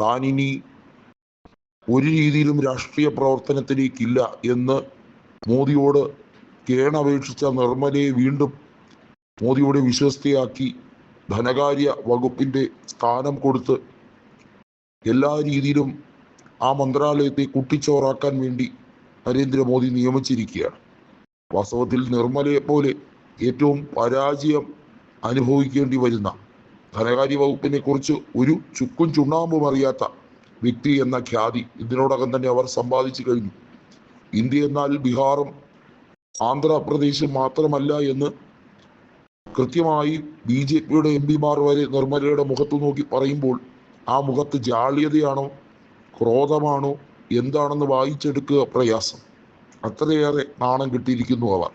താനിനി ഒരു രീതിയിലും രാഷ്ട്രീയ പ്രവർത്തനത്തിലേക്കില്ല എന്ന് മോദിയോട് കേണപേക്ഷിച്ച നിർമ്മലയെ വീണ്ടും മോദിയുടെ വിശ്വസ്തയാക്കി ധനകാര്യ വകുപ്പിന്റെ സ്ഥാനം കൊടുത്ത് എല്ലാ രീതിയിലും ആ മന്ത്രാലയത്തെ കുട്ടിച്ചോറാക്കാൻ വേണ്ടി നരേന്ദ്രമോദി നിയമിച്ചിരിക്കുകയാണ്. വാസ്തവത്തിൽ നിർമ്മലയെ പോലെ ഏറ്റവും പരാജയം അനുഭവിക്കേണ്ടി വരുന്ന ധനകാര്യ വകുപ്പിനെ കുറിച്ച് ഒരു ചുക്കും ചുണ്ണാമ്പും അറിയാത്ത വ്യക്തി എന്ന ഖ്യാതി ഇതിനോടകം തന്നെ അവർ സമ്പാദിച്ചു കഴിഞ്ഞു. ഇന്ത്യ എന്നാൽ ബീഹാറും ആന്ധ്രാപ്രദേശും മാത്രമല്ല എന്ന് കൃത്യമായി ബി ജെ പിയുടെ എം പിമാർ വരെ നിർമ്മലയുടെ മുഖത്ത് നോക്കി പറയുമ്പോൾ ആ മുഖത്ത് ജാള്യതയാണോ ക്രോധമാണോ എന്താണെന്ന് വായിച്ചെടുക്കുക പ്രയാസം. അത്രയേറെ നാണം കിട്ടിയിരിക്കുന്നു അവർ.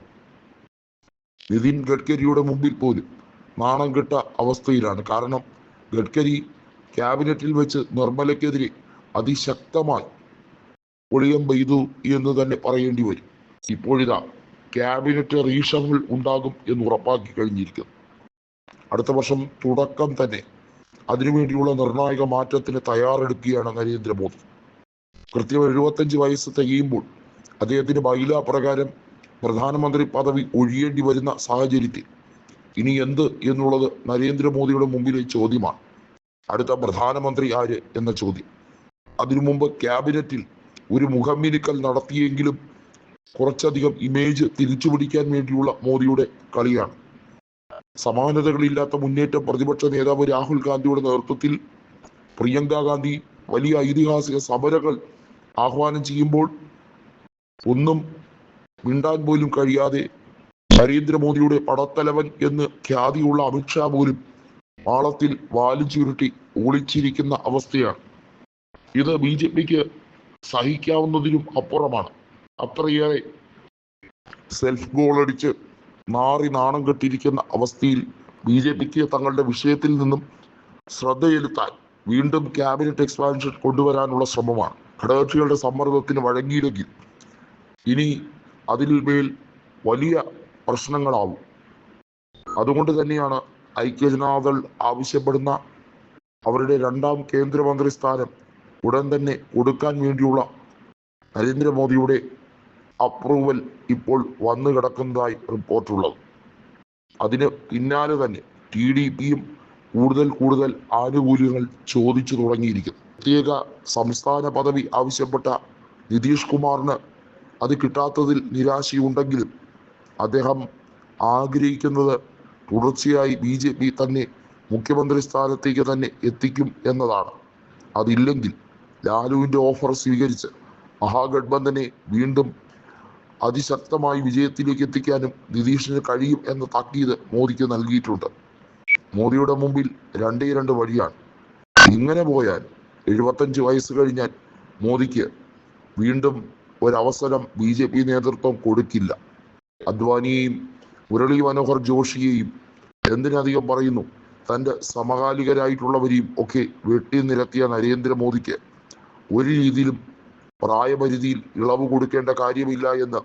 നിതിൻ ഗഡ്കരിയുടെ മുമ്പിൽ പോലും നാണം കെട്ട അവസ്ഥയിലാണ്. കാരണം ഗഡ്കരി ക്യാബിനറ്റിൽ വെച്ച് നിർമ്മലയ്ക്കെതിരെ അതിശക്തമായി ഒളിയം പെയ്തു എന്ന് തന്നെ പറയേണ്ടി വരും. ഇപ്പോഴിതാ ക്യാബിനറ്റ് റീഷഫിൾ ഉണ്ടാകും എന്ന് ഉറപ്പാക്കി കഴിഞ്ഞിരിക്കുന്നു. അടുത്ത വർഷം തുടക്കം തന്നെ അതിനുവേണ്ടിയുള്ള നിർണായക മാറ്റത്തിന് തയ്യാറെടുക്കുകയാണ് നരേന്ദ്രമോദി. കൃത്യം എഴുപത്തഞ്ച് വയസ്സ് തികയുമ്പോൾ അദ്ദേഹത്തിന് ബൈല പ്രകാരം പ്രധാനമന്ത്രി പദവി ഒഴിയേണ്ടി വരുന്ന സാഹചര്യത്തിൽ ഇനി എന്ത് എന്നുള്ളത് നരേന്ദ്രമോദിയുടെ മുമ്പിലെ ചോദ്യമാണ്. അടുത്ത പ്രധാനമന്ത്രി ആര് എന്ന ചോദ്യം. അതിനു മുമ്പ് ക്യാബിനറ്റിൽ ഒരു മുഖമിനുക്കൽ നടത്തിയെങ്കിലും കുറച്ചധികം ഇമേജ് തിരിച്ചു പിടിക്കാൻ വേണ്ടിയുള്ള മോദിയുടെ കളിയാണ്. സമാനതകളില്ലാത്ത മുന്നേറ്റം പ്രതിപക്ഷ നേതാവ് രാഹുൽ ഗാന്ധിയുടെ നേതൃത്വത്തിൽ പ്രിയങ്ക ഗാന്ധി വലിയ ഐതിഹാസിക സമരകൾ ആഹ്വാനം ചെയ്യുമ്പോൾ ഒന്നും മിണ്ടാൻ പോലും കഴിയാതെ നരേന്ദ്രമോദിയുടെ പടത്തലവൻ എന്ന് ഖ്യാതിയുള്ള അമിത്ഷാ പോലും പാളത്തിൽ വാലു ചുരുട്ടി ഒളിച്ചിരിക്കുന്ന അവസ്ഥയാണ്. ഇത് ബി ജെ പിക്ക് സഹിക്കാവുന്നതിലും അപ്പുറമാണ്. അത്രയേറെ സെൽഫ് ഗോൾ അടിച്ച് നാറി നാണം കെട്ടിയിരിക്കുന്ന അവസ്ഥയിൽ ബി ജെ പിക്ക് തങ്ങളുടെ വിഷയത്തിൽ നിന്നും ശ്രദ്ധയെടുത്താൽ വീണ്ടും ക്യാബിനറ്റ് എക്സ്പാൻഷൻ കൊണ്ടുവരാനുള്ള ശ്രമമാണ്. ഘടകകക്ഷികളുടെ സമ്മർദ്ദത്തിന് വഴങ്ങിയില്ലെങ്കിൽ ഇനി അതിൽ മേൽ വലിയ പ്രശ്നങ്ങളാവും. അതുകൊണ്ട് തന്നെയാണ് ഐക്യജനതാദൾ ആവശ്യപ്പെടുന്ന അവരുടെ രണ്ടാം കേന്ദ്രമന്ത്രി സ്ഥാനം ഉടൻ തന്നെ കൊടുക്കാൻ വേണ്ടിയുള്ള നരേന്ദ്രമോദിയുടെ അപ്രൂവൽ ഇപ്പോൾ വന്നു കിടക്കുന്നതായി റിപ്പോർട്ടുള്ളത് അതിന് പിന്നാലെ തന്നെ ടി ഡി പിയും കൂടുതൽ കൂടുതൽ ആനുകൂല്യങ്ങൾ ചോദിച്ചു തുടങ്ങിയിരിക്കുന്നു. പ്രത്യേക സംസ്ഥാന പദവി ആവശ്യപ്പെട്ട നിതീഷ് കുമാറിന് അത് കിട്ടാത്തതിൽ നിരാശയുണ്ടെങ്കിലും അദ്ദേഹം ആഗ്രഹിക്കുന്നത് തുടർച്ചയായി ബി ജെ പി തന്നെ മുഖ്യമന്ത്രി സ്ഥാനത്തേക്ക് തന്നെ എത്തിക്കും എന്നതാണ്. അതില്ലെങ്കിൽ ലാലുവിന്റെ ഓഫർ സ്വീകരിച്ച് മഹാഗഡ്ബന്ധനെ വീണ്ടും അതിശക്തമായി വിജയത്തിലേക്ക് എത്തിക്കാനും നിതീഷിന് കഴിയും എന്ന താക്കീത് മോദിക്ക് നൽകിയിട്ടുണ്ട്. മോദിയുടെ മുമ്പിൽ രണ്ടേ രണ്ട് വഴിയാണ്. ഇങ്ങനെ പോയാൽ എഴുപത്തഞ്ച് വയസ്സ് കഴിഞ്ഞാൽ മോദിക്ക് വീണ്ടും ഒരവസരം ബി ജെ പി നേതൃത്വം കൊടുക്കില്ല. അദ്വാനിയെയും മുരളി മനോഹർ ജോഷിയെയും എന്തിനധികം പറയുന്നു? തന്റെ സമകാലികരായിട്ടുള്ളവരെയും ഒക്കെ വെട്ടി നിരത്തിയ നരേന്ദ്രമോദിക്ക് ഒരു രീതിയിലും പ്രായപരിധിയിൽ ഇളവ് കൊടുക്കേണ്ട കാര്യമില്ല എന്ന്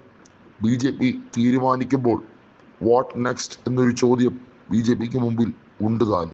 ബി ജെ പി തീരുമാനിക്കുമ്പോൾ വാട്ട് നെക്സ്റ്റ് എന്നൊരു ചോദ്യം ബി ജെ പിക്ക് മുമ്പിൽ ഉണ്ട് താൻ.